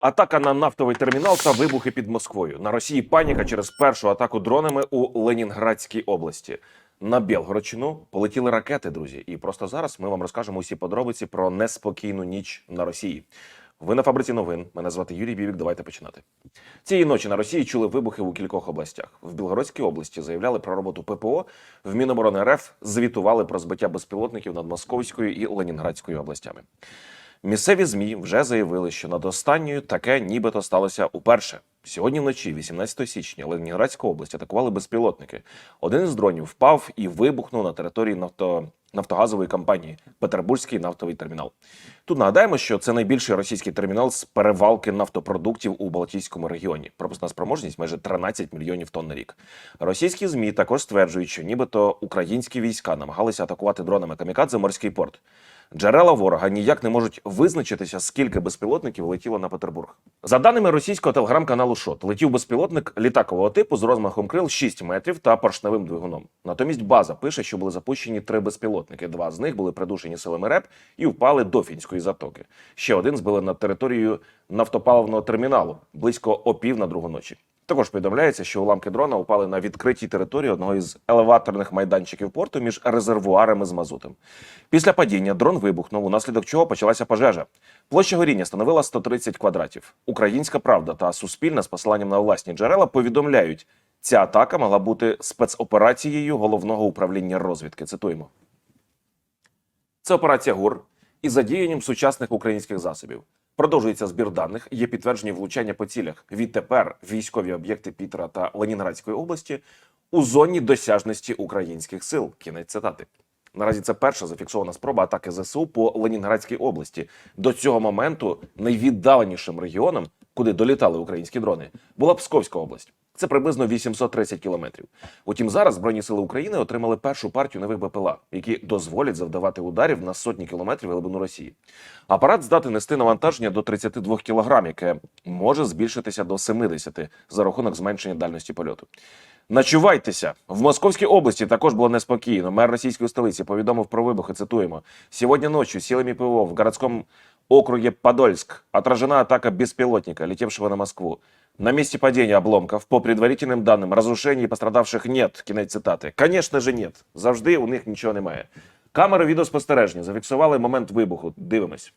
Атака на нафтовий термінал та вибухи під Москвою. На Росії паніка через першу атаку дронами у Ленінградській області. На Білгородщину полетіли ракети, друзі. І просто зараз ми вам розкажемо усі подробиці про неспокійну ніч на Росії. Ви на фабриці новин. Мене звати Юрій Бівік. Давайте починати. Цієї ночі на Росії чули вибухи у кількох областях. В Білгородській області заявляли про роботу ППО. В Міноборони РФ звітували про збиття безпілотників над Московською і Ленінградською областями. Місцеві змі вже заявили, що над останньою таке нібито сталося уперше. Сьогодні вночі, 18 січня, Ленінградську область атакували безпілотники. Один із дронів впав і вибухнув на території нафто... нафтогазової компанії Петербурзький нафтовий термінал. Тут нагадаємо, що це найбільший російський термінал з перевалки нафтопродуктів у Балтійському регіоні. Пропускна спроможність майже 13 мільйонів тонн на рік. Російські змі також стверджують, що нібито українські війська намагалися атакувати дронами камікадзе морський порт. Джерела ворога ніяк не можуть визначитися, скільки безпілотників летіло на Петербург. За даними російського телеграм-каналу ШОТ, летів безпілотник літакового типу з розмахом крил 6 метрів та поршневим двигуном. Натомість база пише, що були запущені три безпілотники. Два з них були придушені силами РЕП і впали до фінської затоки. Ще один збили над територією нафтопаливного терміналу близько опів на другу ночі. Також повідомляється, що уламки дрона упали на відкритій території одного із елеваторних майданчиків порту між резервуарами з мазутом. Після падіння дрон вибухнув, унаслідок чого почалася пожежа. Площа горіння становила 130 квадратів. Українська правда та Суспільна з посиланням на власні джерела повідомляють, ця атака могла бути спецоперацією головного управління розвідки. Цитуємо. Це операція ГУР із задіянням сучасних українських засобів. Продовжується збір даних, є підтверджені влучання по цілях. Відтепер військові об'єкти Пітера та Ленінградської області у зоні досяжності українських сил. Кінець цитати. Наразі це перша зафіксована спроба атаки ЗСУ по Ленінградській області. До цього моменту найвіддаленішим регіоном, куди долітали українські дрони, була Псковська область. Це приблизно 830 кілометрів. Утім, зараз Збройні сили України отримали першу партію нових БПЛА, які дозволять завдавати ударів на сотні кілометрів глибину Росії. Апарат здатний нести навантаження до 32 кг, яке може збільшитися до 70 за рахунок зменшення дальності польоту. Начувайтеся в Московській області. Також було неспокійно. Мер російської столиці повідомив про вибухи. Цитуємо: сьогодні ночью силами ПВО в городском округе Подольск отражена атака беспилотника, летевшего на Москву. На месте падения обломков, по предварительным данным, разрушений и пострадавших нет. Кінець цитати. Конечно же, нет. Завжди у них нічого немає. Камери відеоспостереження зафіксували момент вибуху. Дивимось.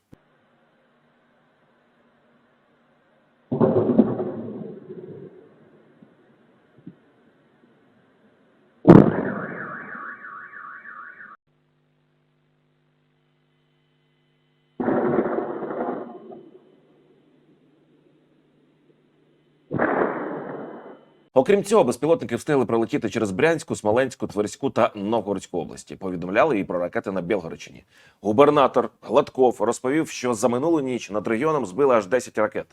Окрім цього, безпілотники встигли пролетіти через Брянську, Смоленську, Тверську та Новгородську області. Повідомляли і про ракети на Білгородщині. Губернатор Гладков розповів, що за минулу ніч над регіоном збили аж 10 ракет.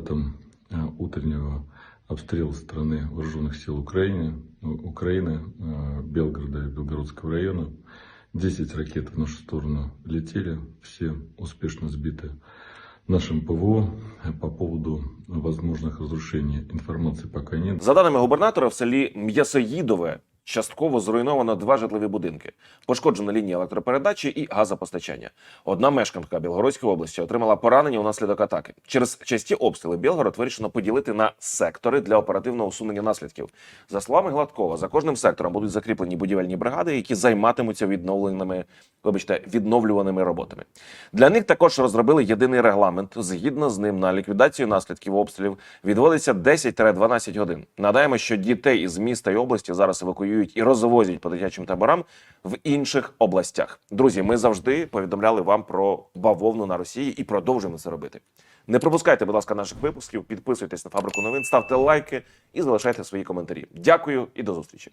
результатам э, утреннего обстрела страны вооруженных сил Украины, э, Украины, э, Белгорода и Белгородского района, 10 ракет в нашу сторону летели, все успешно сбиты нашим ПВО. По поводу возможных разрушений информации пока нет. За даними губернатора, в селі М'ясоїдове частково зруйновано два житлові будинки, пошкоджена лінія електропередачі і газопостачання. Одна мешканка Білгородської області отримала поранення унаслідок атаки. Через часті обстріли Білгород вирішено поділити на сектори для оперативного усунення наслідків. За словами Гладкова, за кожним сектором будуть закріплені будівельні бригади, які займатимуться відновленими, вибачте, відновлюваними роботами. Для них також розробили єдиний регламент. Згідно з ним на ліквідацію наслідків обстрілів відводиться 10-12 годин. Надаємо, що дітей із міста і області зараз евакуюють і розвозять по дитячим таборам в інших областях. Друзі, ми завжди повідомляли вам про бавовну на Росії і продовжуємо це робити. Не пропускайте, будь ласка, наших випусків, підписуйтесь на фабрику новин, ставте лайки і залишайте свої коментарі. Дякую і до зустрічі.